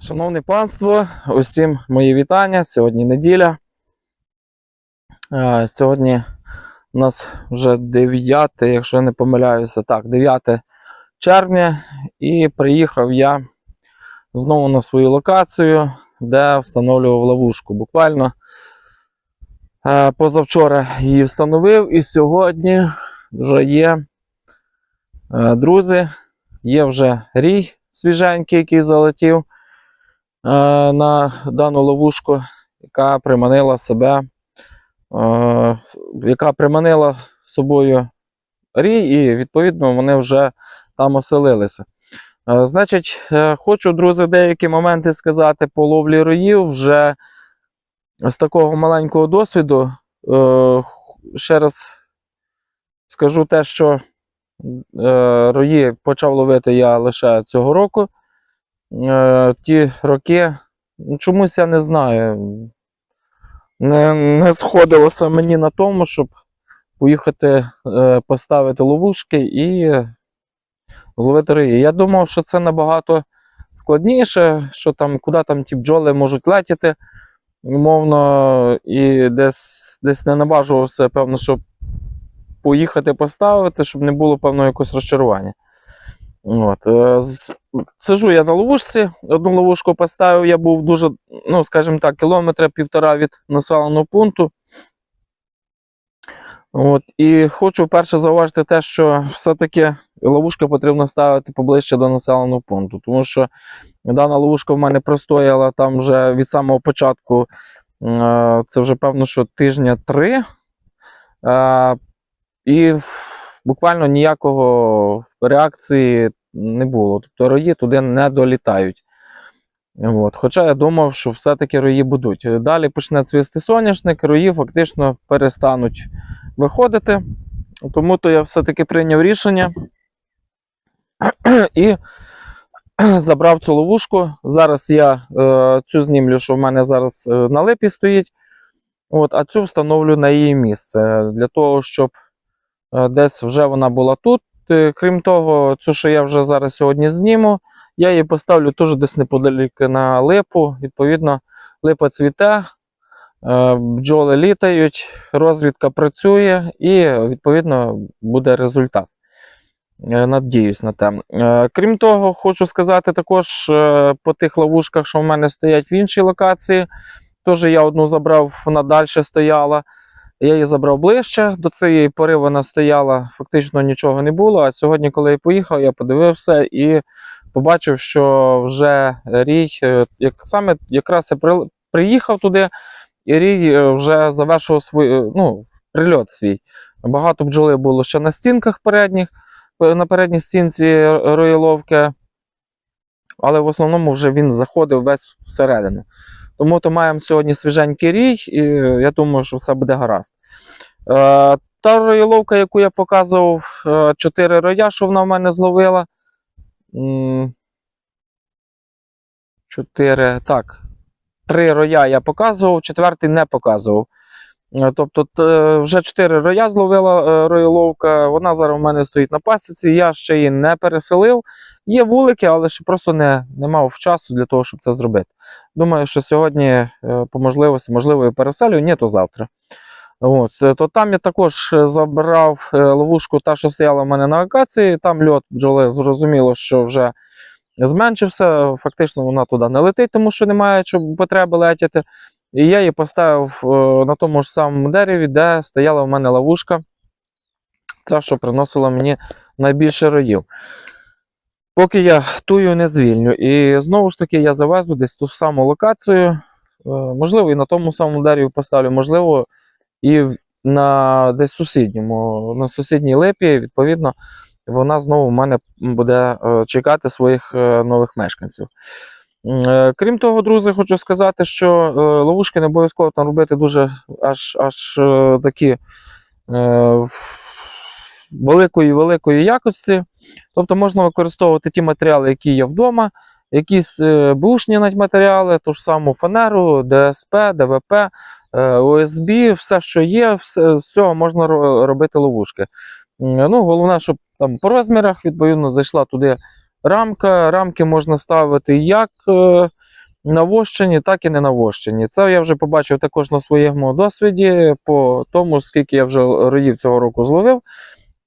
Шановне панство, усім мої вітання. Сьогодні неділя. Е, Сьогодні у нас вже 9, якщо я не помиляюся, так, 9 червня, і приїхав я знову на свою локацію, де встановлював ловушку. Буквально е, позавчора її встановив, і сьогодні вже є е, друзі, є вже рій свіженький, який залетів на дану ловушку, яка приманила себе, е, яка приманила собою рій, і відповідно вони вже там оселилися. Е, Значить, е, хочу, друзі, деякі моменти сказати по ловлі роїв вже з такого маленького досвіду. Е, Ще раз скажу те, що е, рої почав ловити я лише цього року. Е, Ті роки, ну, чомусь я не знаю. Не, не сходилося мені на тому, щоб поїхати е, поставити ловушки і зловити рої. Я думав, що це набагато складніше, що там, куди там ті бджоли можуть летіти, умовно, і десь, десь не наважувався, певно, щоб поїхати поставити, щоб не було певного якогось розчарування. От. Сижу я на ловушці, одну ловушку поставив, я був дуже, ну, скажімо так, кілометра півтора від населеного пункту. От, і хочу перше зауважити те, що все-таки ловушки потрібно ставити поближче до населеного пункту, тому що дана ловушка в мене простояла там вже від самого початку, е, це вже певно, що тижня три. Е, І буквально ніякого реакції не було. Тобто рої туди не долітають. От. Хоча я думав, що все-таки рої будуть. Далі почне цвісти соняшник, рої фактично перестануть виходити. Тому то я все-таки прийняв рішення і забрав цю ловушку. Зараз я е, цю знімлю, що в мене зараз е, на липі стоїть. От, а цю встановлю на її місце. Для того, щоб е, десь вже вона була тут. Е, Крім того, цю, що я вже зараз сьогодні зніму, я її поставлю теж десь неподалік на липу. Відповідно, липа цвіте, е, бджоли літають, розвідка працює і, відповідно, буде результат. Е, Надіюсь на те. Крім того, хочу сказати також по тих ловушках, що в мене стоять в іншій локації. Теж я одну забрав, вона далі стояла. Я її забрав ближче. До цієї пори вона стояла, фактично нічого не було. А сьогодні, коли я поїхав, я подивився і побачив, що вже рій, е, як саме якраз я приїхав туди, і рій е, вже завершував свій е, ну, прильот свій. Багато бджоли було ще на стінках передніх, на передній стінці роїловки, але в основному вже він заходив весь всередину. Тому то маємо сьогодні свіженький рій, і е, я думаю, що все буде гаразд. Е, та роїловка, яку я показував, е, 4 роя, що вона в мене зловила. М, Чотири, так. Три роя я показував, четвертий не показував. Е, Тобто вже 4 роя зловила е, роїловка. Вона зараз у мене стоїть на пасіці. Я ще її не переселив. Є вулики, але ще просто не, не мав часу для того, щоб це зробити. Думаю, що сьогодні е, по можливості, можливо, і переселю, ні, то завтра. Ось, е, то там я також е, забрав е, ловушку, та, що стояла в мене на акації. Там льот бджоли зрозуміло, що вже зменшився. Фактично вона туди не летить, тому що немає потреби летіти. І я її поставив е, на тому ж самому дереві, де стояла в мене ловушка, та, що приносила мені найбільше роїв. Поки я тую не звільню. І знову ж таки я завезу десь ту саму локацію. Е, Можливо, і на тому самому дереві поставлю, можливо, і на десь сусідньому, на сусідній липі, відповідно, вона знову в мене буде е, чекати своїх нових мешканців. Е, Крім того, друзі, хочу сказати, що е, ловушки не обов'язково там робити дуже аж, аж е, такі великої великої якості. Тобто можна використовувати ті матеріали, які є вдома, якісь бушні матеріали, ту ж саму фанеру, ДСП, ДВП, ОСБ, все, що є, все, з цього можна робити ловушки. Ну, головне, щоб там по розмірах, відповідно, зайшла туди рамка. Рамки можна ставити як е, навощені, так і не навощені. Це я вже побачив також на своєму досвіді, по тому, скільки я вже роїв цього року зловив.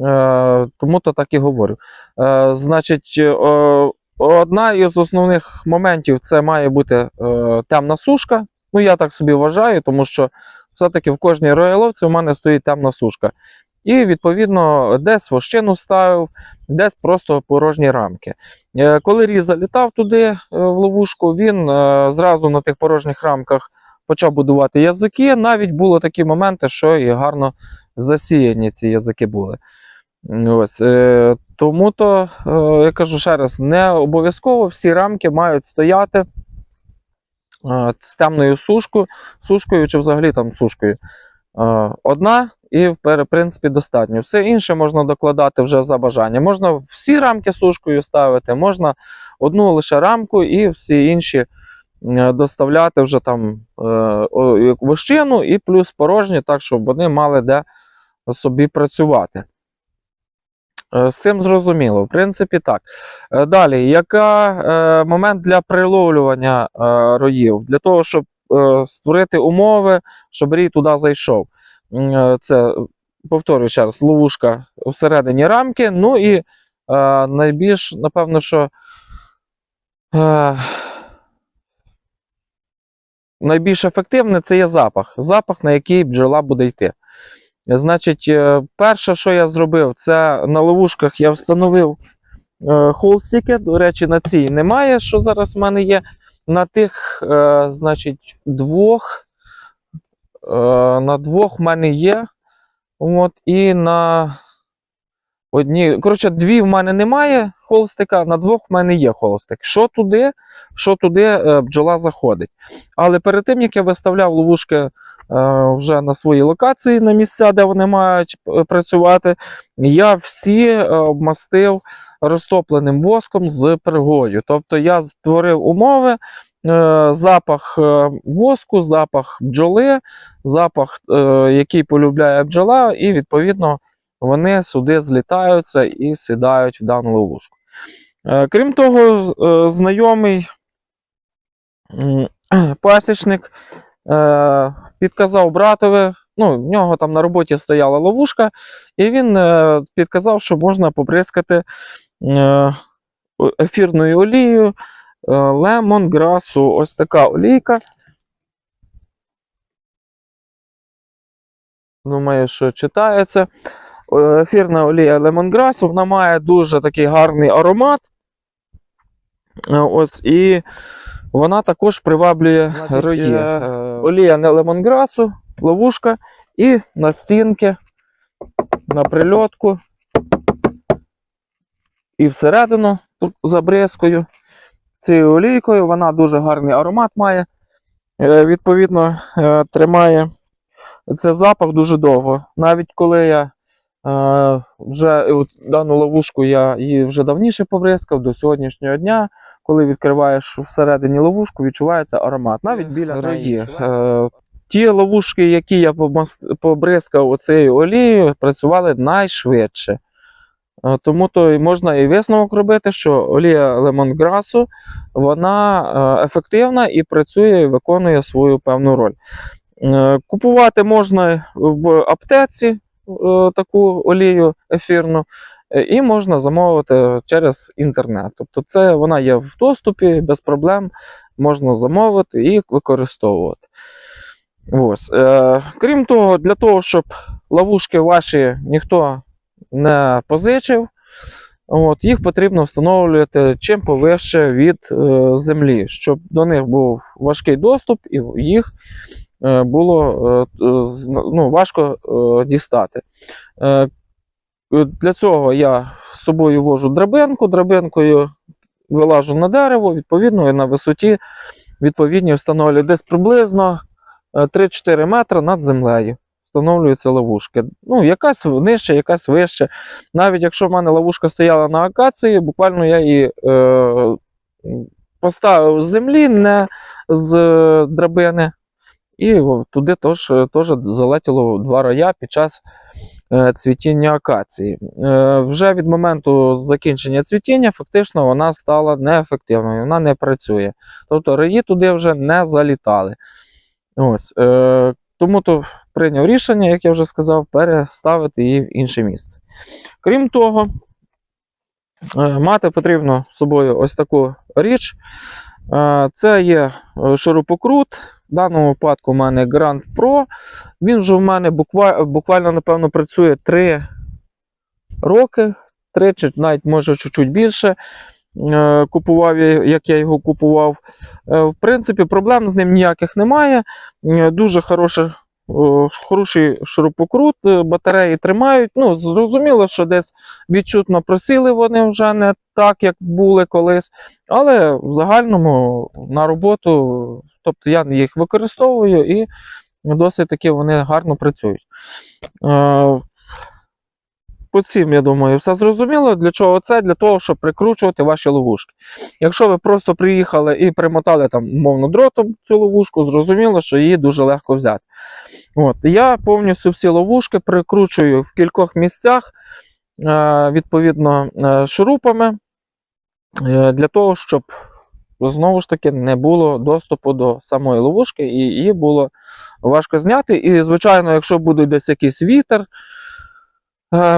Е, тому то так і говорю. Е, значить, одна із основних моментів це має бути темна сушка. Ну, я так собі вважаю, тому що все-таки в кожній рояловці у мене стоїть темна сушка. І, відповідно, десь вощину ставив, десь просто порожні рамки. Е, Коли різ залітав туди е, в ловушку, він е, зразу на тих порожніх рамках почав будувати язики. Навіть були такі моменти, що і гарно засіяні ці язики були. Ось, тому то, я кажу ще раз, не обов'язково всі рамки мають стояти з темною сушкою, сушкою чи взагалі там сушкою. Одна і в принципі достатньо. Все інше можна докладати вже за бажання. Можна всі рамки сушкою ставити, можна одну лише рамку і всі інші е, доставляти вже там е, вощину і плюс порожні, так щоб вони мали де собі працювати. Е, З цим зрозуміло, в принципі, так. Е, Далі, яка е, момент для приловлювання е, роїв? Для того, щоб е, створити умови, щоб рій туди зайшов. Е, Це, повторюю ще раз, ловушка всередині рамки. Ну і е, найбільш, напевно, що е, найбільш ефективне це є запах. Запах, на який бджола буде йти. Значить, е, перше, що я зробив, це на ловушках я встановив е, холстики. До речі, на цій немає, що зараз в мене є. На тих, е, значить, двох. Е, на двох в мене є. От, і на одній. Коротше, дві в мене немає холстика, на двох в мене є холстик. Що туди, що туди е, бджола заходить. Але перед тим, як я виставляв ловушки е, вже на свої локації, на місця, де вони мають працювати, я всі обмастив розтопленим воском з пергою. Тобто я створив умови, запах е, воску, запах бджоли, запах, е, який полюбляє бджола, і відповідно вони сюди злітаються і сідають в дану ловушку. Е, Крім того, е, знайомий пасічник е, підказав братові, ну, в нього там на роботі стояла ловушка, і він е, підказав, що можна поприскати е, ефірною олією лемонграсу. Ось така олійка. Думаю, що читається. Е, Ефірна олія лемонграсу, вона має дуже такий гарний аромат. Е, Ось, і вона також приваблює е, Е, Олія не лемонграсу, ловушка і на стінки, на прильотку. І всередину тут забризкою цією олійкою. Вона дуже гарний аромат має. Е, Відповідно, е, тримає це запах дуже довго. Навіть коли я е, вже от, дану ловушку я її вже давніше побризкав до сьогоднішнього дня. Коли відкриваєш всередині ловушку, відчувається аромат. Навіть біля рої. Ті ловушки, які я побризкав оцею олією, працювали найшвидше. Е, Тому то і можна і висновок робити, що олія лемонграсу вона е, ефективна і працює і виконує свою певну роль. Е, Купувати можна в аптеці таку олію ефірну, і можна замовити через інтернет. Тобто, це вона є в доступі без проблем, можна замовити і використовувати. Ось. Крім того, для того, щоб ловушки ваші ніхто не позичив, от, їх потрібно встановлювати чим повище від е, землі, щоб до них був важкий доступ і їх е, було е, е, ну, важко е, дістати. Е, для цього я з собою вожу драбинку, драбинкою вилажу на дерево, відповідно, і на висоті відповідні встановлюю десь приблизно е, 3-4 метри над землею. Встановлюються ловушки. Ну, якась нижче, якась вище. Навіть якщо в мене ловушка стояла на акації, буквально я її е, поставив з землі, не з е, драбини. І туди теж, теж залетіло два роя під час е, цвітіння акації. Е, Вже від моменту закінчення цвітіння, фактично вона стала неефективною, вона не працює. Тобто раї туди вже не залітали. Ось, е, тому то прийняв рішення, як я вже сказав, переставити її в інше місце. Крім того, е, мати потрібно з собою ось таку річ. Е, Це є е, шурупокрут. В даному випадку у мене Grand Pro. Він вже в мене буквально, напевно, працює 3 роки, 3 чи навіть може чуть-чуть більше. Купував як я його купував. В принципі, проблем з ним ніяких немає. Дуже хороше, о, хороший шурупокрут, е, батареї тримають. Ну, зрозуміло, що десь відчутно просіли вони вже не так, як були колись. Але в загальному на роботу, тобто я їх використовую і досить таки вони гарно працюють. По цим, я думаю, все зрозуміло. Для чого це? Для того, щоб прикручувати ваші ловушки. Якщо ви просто приїхали і примотали там, умовно, дротом цю ловушку, зрозуміло, що її дуже легко взяти. От. Я повністю всі ловушки прикручую в кількох місцях, е, відповідно, е, шурупами, е, для того, щоб знову ж таки не було доступу до самої ловушки, і її було важко зняти. І, звичайно, якщо буде десь якийсь вітер,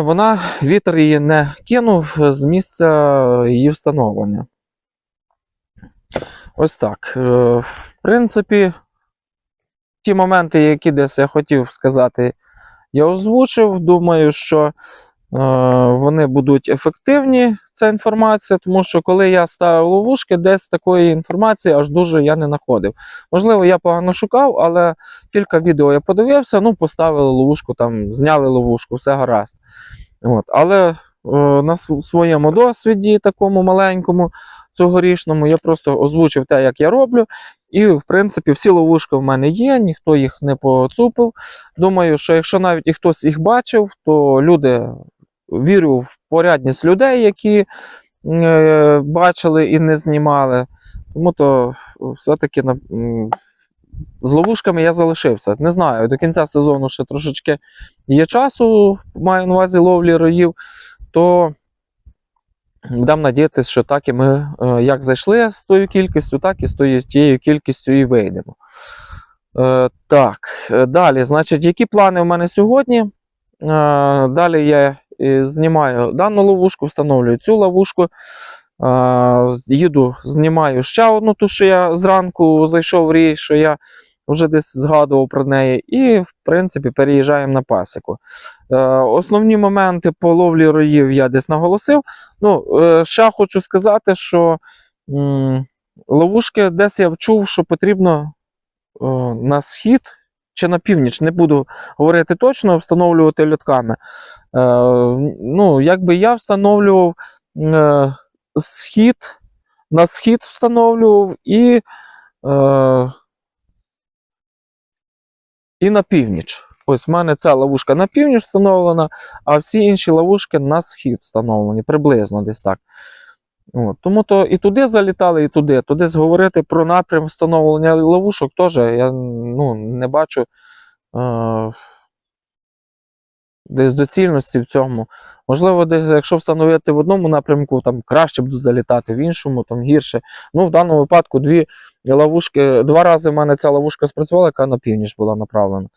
вона вітер її не кинув з місця її встановлення. Ось так. Е, В принципі, ті моменти, які десь я хотів сказати, я озвучив. Думаю, що е, вони будуть ефективні, ця інформація, тому що коли я ставив ловушки, десь такої інформації аж дуже я не знаходив. Можливо, я погано шукав, але кілька відео я подивився, ну, поставили ловушку, там, зняли ловушку, все гаразд. От. Але е, на своєму досвіді, такому маленькому, цьогорічному, я просто озвучив те, як я роблю. І, в принципі, всі ловушки в мене є, ніхто їх не поцупив. Думаю, що якщо навіть і хтось їх бачив, то люди вірю в порядність людей, які е, бачили і не знімали. Тому то все-таки з ловушками я залишився. Не знаю, до кінця сезону ще трошечки є часу, маю на увазі ловлі роїв, то будемо надіятися, що так і ми е, як зайшли з тою кількістю, так і з тою, тією кількістю і вийдемо. Е, так, далі, значить, які плани в мене сьогодні? Далі я знімаю дану ловушку, встановлюю цю ловушку. Їду, знімаю ще одну, ту, що я зранку зайшов в рій, що я вже десь згадував про неї, і, в принципі, переїжджаємо на пасіку. Е, основні моменти по ловлі роїв я десь наголосив. Ну, е, ще хочу сказати, що ловушки десь я чув, що потрібно е, на схід чи на північ, не буду говорити точно, встановлювати льотками. Е, ну, якби я встановлював е, схід, на схід встановлював і, е, і на північ. Ось в мене ця ловушка на північ встановлена, а всі інші ловушки на схід встановлені, приблизно десь так. Тому то і туди залітали, і туди. Туди говорити про напрям встановлення ловушок теж я ну, не бачу е- десь доцільності в цьому. Можливо, десь, якщо встановити в одному напрямку, там краще будуть залітати, в іншому там гірше. Ну, в даному випадку дві ловушки, два рази в мене ця ловушка спрацювала, яка на північ була направлена.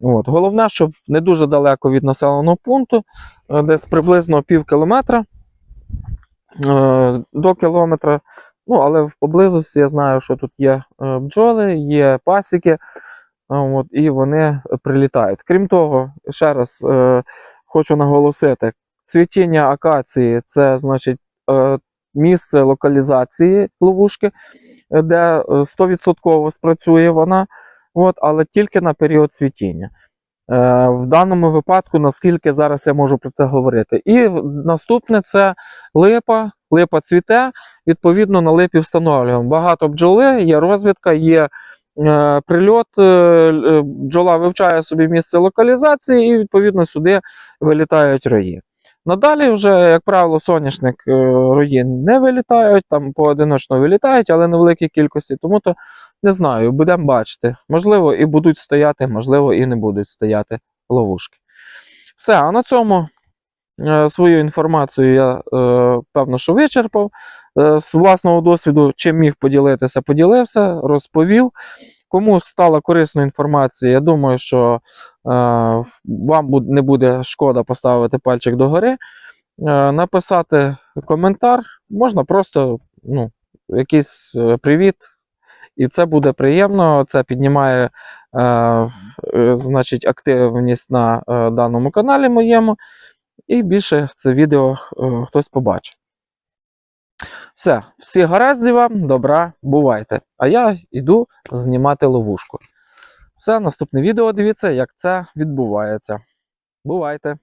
От. Головне, щоб не дуже далеко від населеного пункту, е, десь приблизно пів кілометра до кілометра. Ну, але в поблизості я знаю, що тут є е, бджоли, є пасіки, е, от, і вони прилітають. Крім того, ще раз е, хочу наголосити: цвітіння акації це значить е, місце локалізації ловушки, е, де е, 100% спрацює вона, от, але тільки на період цвітіння. Е, в даному випадку, наскільки зараз я можу про це говорити. І наступне це липа, липа цвіте, відповідно на липі встановлюємо. Багато бджоли, є розвідка, є е, прильот, е, бджола вивчає собі місце локалізації, і відповідно сюди вилітають рої. Надалі, вже, як правило, соняшник е, рої не вилітають, там поодиночно вилітають, але не великій кількості. Тому то не знаю, будемо бачити. Можливо, і будуть стояти, можливо, і не будуть стояти ловушки. Все, а на цьому е, свою інформацію я е, певно, що вичерпав. Е, з власного досвіду, чим міг поділитися, поділився, розповів. Кому стала корисна інформація, я думаю, що е, вам не буде шкода поставити пальчик догори, е, написати коментар, можна просто ну, якийсь е, привіт. І це буде приємно, це піднімає е, е, значить, активність на е, даному каналі моєму, і більше це відео е, хтось побачить. Все, всі гаразді вам, добра, бувайте. А я йду знімати ловушку. Все, наступне відео дивіться, як це відбувається. Бувайте!